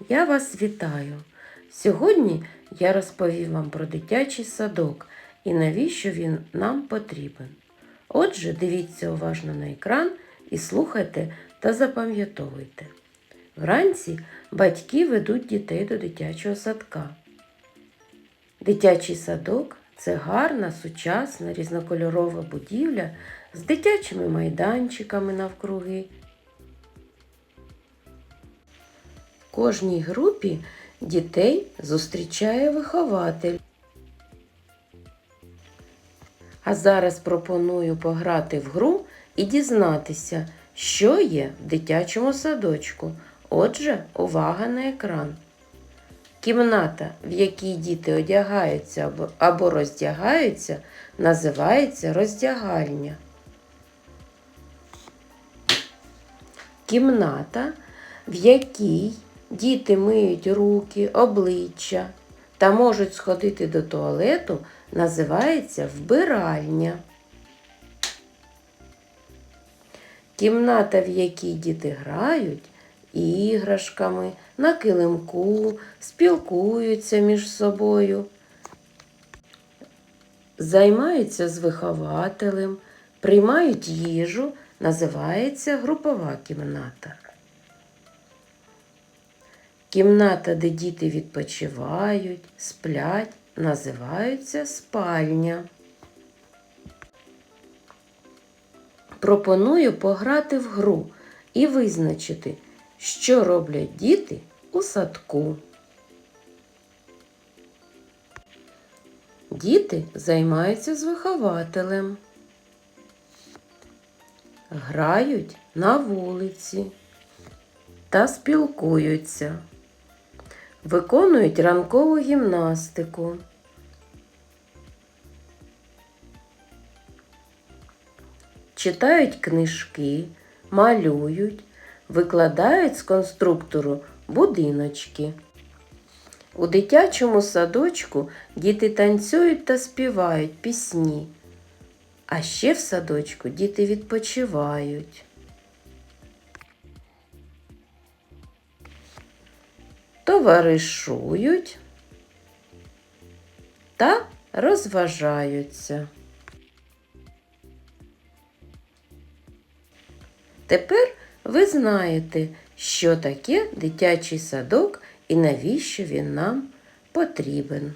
Я вас вітаю. Сьогодні я розповім вам про дитячий садок і навіщо він нам потрібен. Отже, дивіться уважно на екран і слухайте та запам'ятовуйте. Вранці батьки ведуть дітей до дитячого садка. Дитячий садок це гарна, сучасна, різнокольорова будівля з дитячими майданчиками навкруги. Кожній групі дітей зустрічає вихователь. А зараз пропоную пограти в гру і дізнатися, що є в дитячому садочку. Отже, увага на екран. Кімната, в якій діти одягаються або- роздягаються, називається роздягальня. Кімната, в якій діти миють руки, обличчя та можуть сходити до туалету, називається вбиральня. Кімната, в якій діти грають іграшками, на килимку, спілкуються між собою, займаються з вихователем, приймають їжу, називається групова кімната. Кімната, де діти відпочивають, сплять, називається спальня. Пропоную пограти в гру і визначити, що роблять діти у садку. Діти займаються з вихователем, грають на вулиці та спілкуються, виконують ранкову гімнастику. читають книжки, малюють, викладають з конструктору будиночки. У дитячому садочку діти танцюють та співають пісні, а ще в садочку діти відпочивають. Товаришують та розважаються. Тепер ви знаєте, що таке дитячий садок і навіщо він нам потрібен.